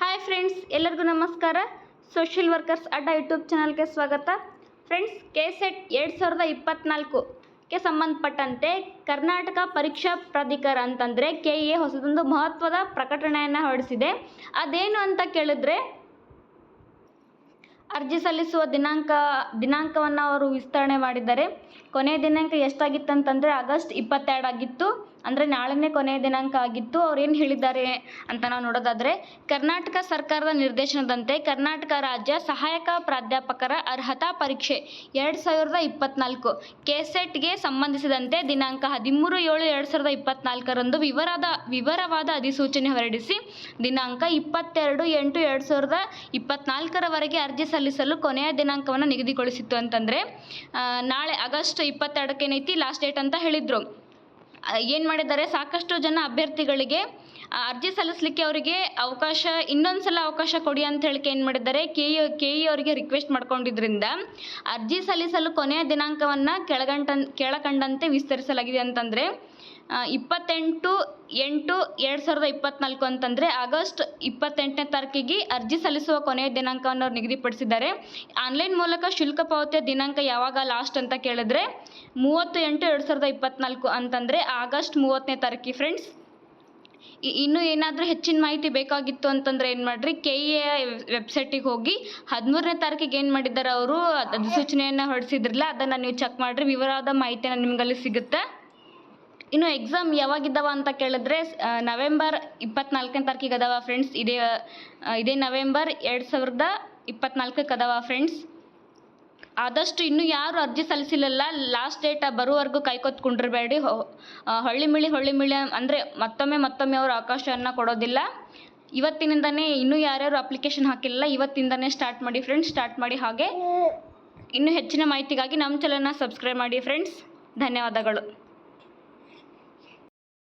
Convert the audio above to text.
Hi friends ಎಲ್ಲರಿಗೂ ನಮಸ್ಕಾರ. Social workers ಅಡ್ಡ ಯೂಟ್ಯೂಬ್ ಚಾನಲ್ಗೆ ಸ್ವಾಗತ. ಫ್ರೆಂಡ್ಸ್ ಕೆ ಸೆಟ್ ಎರಡು ಸಾವಿರದ ಇಪ್ಪತ್ತ್ನಾಲ್ಕುಗೆ ಸಂಬಂಧಪಟ್ಟಂತೆ ಕರ್ನಾಟಕ ಪರೀಕ್ಷಾ ಪ್ರಾಧಿಕಾರ ಅಂತಂದರೆ ಕೆ ಎ ಹೊಸದೊಂದು ಮಹತ್ವದ ಪ್ರಕಟಣೆಯನ್ನು ಹೊರಡಿಸಿದೆ. ಅದೇನು ಅಂತ ಕೇಳಿದ್ರೆ, ಅರ್ಜಿ ಸಲ್ಲಿಸುವ ದಿನಾಂಕ, ದಿನಾಂಕವನ್ನು ಅವರು ವಿಸ್ತರಣೆ ಮಾಡಿದ್ದಾರೆ. ಕೊನೆಯ ದಿನಾಂಕ ಎಷ್ಟಾಗಿತ್ತು ಅಂತಂದರೆ ಆಗಸ್ಟ್ ಇಪ್ಪತ್ತೆರಡು ಆಗಿತ್ತು ಅಂದರೆ ನಾಳೆನೇ ಕೊನೆಯ ದಿನಾಂಕ ಆಗಿತ್ತು. ಅವ್ರು ಏನು ಹೇಳಿದ್ದಾರೆ ಅಂತ ನಾವು ನೋಡೋದಾದರೆ, ಕರ್ನಾಟಕ ಸರ್ಕಾರದ ನಿರ್ದೇಶನದಂತೆ ಕರ್ನಾಟಕ ರಾಜ್ಯ ಸಹಾಯಕ ಪ್ರಾಧ್ಯಾಪಕರ ಅರ್ಹತಾ ಪರೀಕ್ಷೆ ಎರಡು ಸಾವಿರದ ಇಪ್ಪತ್ತ್ನಾಲ್ಕು ಕೆಸೆಟ್ಗೆ ಸಂಬಂಧಿಸಿದಂತೆ ದಿನಾಂಕ ಹದಿಮೂರು ಏಳು ಎರಡು ಸಾವಿರದ ಇಪ್ಪತ್ತ್ನಾಲ್ಕರಂದು ವಿವರದ, ವಿವರವಾದ ಅಧಿಸೂಚನೆ ಹೊರಡಿಸಿ, ದಿನಾಂಕ ಇಪ್ಪತ್ತೆರಡು ಎಂಟು ಎರಡು ಸಾವಿರದ ಇಪ್ಪತ್ತ್ನಾಲ್ಕರವರೆಗೆ ಅರ್ಜಿ ಸಲ್ಲಿಸಲು ಕೊನೆಯ ದಿನಾಂಕವನ್ನು ನಿಗದಿಗೊಳಿಸಿತ್ತು ಅಂತಂದರೆ ನಾಳೆ ಆಗಸ್ಟ್ ಇಪ್ಪತ್ತೆರಡಕ್ಕೆ ಏನೈತಿ ಲಾಸ್ಟ್ ಡೇಟ್ ಅಂತ ಹೇಳಿದರು. ಏನು ಮಾಡಿದ್ದಾರೆ? ಸಾಕಷ್ಟು ಜನ ಅಭ್ಯರ್ಥಿಗಳಿಗೆ ಅರ್ಜಿ ಸಲ್ಲಿಸಲಿಕ್ಕೆ ಅವರಿಗೆ ಅವಕಾಶ, ಇನ್ನೊಂದು ಸಲ ಅವಕಾಶ ಕೊಡಿ ಅಂತ ಹೇಳಿಕೆ ಏನು ಮಾಡಿದ್ದಾರೆ ಕೆ ಇ ಕೆ ಇ ಅವರಿಗೆ ರಿಕ್ವೆಸ್ಟ್ ಮಾಡ್ಕೊಂಡಿದ್ರಿಂದ ಅರ್ಜಿ ಸಲ್ಲಿಸಲು ಕೊನೆಯ ದಿನಾಂಕವನ್ನು ಕೆಳಗಂಟ ಕೆಳಕಂಡಂತೆ ವಿಸ್ತರಿಸಲಾಗಿದೆ ಅಂತಂದರೆ ಇಪ್ಪತ್ತೆಂಟು ಎಂಟು ಎರಡು ಸಾವಿರದ ಇಪ್ಪತ್ನಾಲ್ಕು ಅಂತಂದರೆ ಆಗಸ್ಟ್ ಇಪ್ಪತ್ತೆಂಟನೇ ತಾರೀಕಿಗೆ ಅರ್ಜಿ ಸಲ್ಲಿಸುವ ಕೊನೆಯ ದಿನಾಂಕವನ್ನು ಅವ್ರು ನಿಗದಿಪಡಿಸಿದ್ದಾರೆ. ಆನ್ಲೈನ್ ಮೂಲಕ ಶುಲ್ಕ ಪಾವತಿಯ ದಿನಾಂಕ ಯಾವಾಗ ಲಾಸ್ಟ್ ಅಂತ ಕೇಳಿದ್ರೆ, ಮೂವತ್ತು ಎಂಟು ಎರಡು ಸಾವಿರದ ಇಪ್ಪತ್ನಾಲ್ಕು ಅಂತಂದರೆ ಆಗಸ್ಟ್ ಮೂವತ್ತನೇ ತಾರೀಕಿಗೆ ಫ್ರೆಂಡ್ಸ್ ಇನ್ನೂ ಏನಾದರೂ ಹೆಚ್ಚಿನ ಮಾಹಿತಿ ಬೇಕಾಗಿತ್ತು ಅಂತಂದರೆ ಏನು ಮಾಡಿರಿ ಕೆ ಎ ವೆಬ್ಸೈಟಿಗೆ ಹೋಗಿ ಹದಿಮೂರನೇ ತಾರೀಕಿಗೆ ಏನು ಮಾಡಿದ್ದಾರೆ ಅವರು? ಅಧಿಸೂಚನೆಯನ್ನು ಹೊರಡಿಸಿದ್ರಲ್ಲ ಅದನ್ನು ನೀವು ಚೆಕ್ ಮಾಡಿರಿ, ವಿವರವಾದ ಮಾಹಿತಿನ ನಿಮಗಲ್ಲಿ ಸಿಗುತ್ತೆ. ಇನ್ನು ಎಕ್ಸಾಮ್ ಯಾವಾಗಿದ್ದಾವ ಅಂತ ಕೇಳಿದ್ರೆ ನವೆಂಬರ್ ಇಪ್ಪತ್ನಾಲ್ಕನೇ ತಾರೀಕಿಗೆ ಅದಾವ ಫ್ರೆಂಡ್ಸ್ ಇದೇ ಇದೇ ನವೆಂಬರ್ ಎರಡು ಸಾವಿರದ ಇಪ್ಪತ್ನಾಲ್ಕಕ್ಕೆ ಅದಾವ ಫ್ರೆಂಡ್ಸ್ ಆದಷ್ಟು ಇನ್ನೂ ಯಾರು ಅರ್ಜಿ ಸಲ್ಲಿಸಿಲ್ಲಲ್ಲ ಲಾಸ್ಟ್ ಡೇಟ್ ಬರುವವರೆಗೂ ಕೈಕೊತ್ಕೊಂಡಿರಬೇಡಿ ಹೊಳ್ಳಿಮಿಳಿ ಮಿಳಿ ಹೊಳ್ಳಿ ಮಿಳಿ ಅಂದರೆ ಮತ್ತೊಮ್ಮೆ ಮತ್ತೊಮ್ಮೆ ಅವರು ಅವಕಾಶವನ್ನು ಕೊಡೋದಿಲ್ಲ. ಇವತ್ತಿನಿಂದನೇ ಇನ್ನೂ ಯಾರ್ಯಾರು ಅಪ್ಲಿಕೇಶನ್ ಹಾಕಿಲ್ಲ, ಇವತ್ತಿಂದನೇ ಸ್ಟಾರ್ಟ್ ಮಾಡಿ ಫ್ರೆಂಡ್ಸ್ ಸ್ಟಾರ್ಟ್ ಮಾಡಿ ಹಾಗೆ. ಇನ್ನೂ ಹೆಚ್ಚಿನ ಮಾಹಿತಿಗಾಗಿ ನಮ್ಮ ಚಾನಲ್ನ ಸಬ್ಸ್ಕ್ರೈಬ್ ಮಾಡಿ ಫ್ರೆಂಡ್ಸ್ ಧನ್ಯವಾದಗಳು.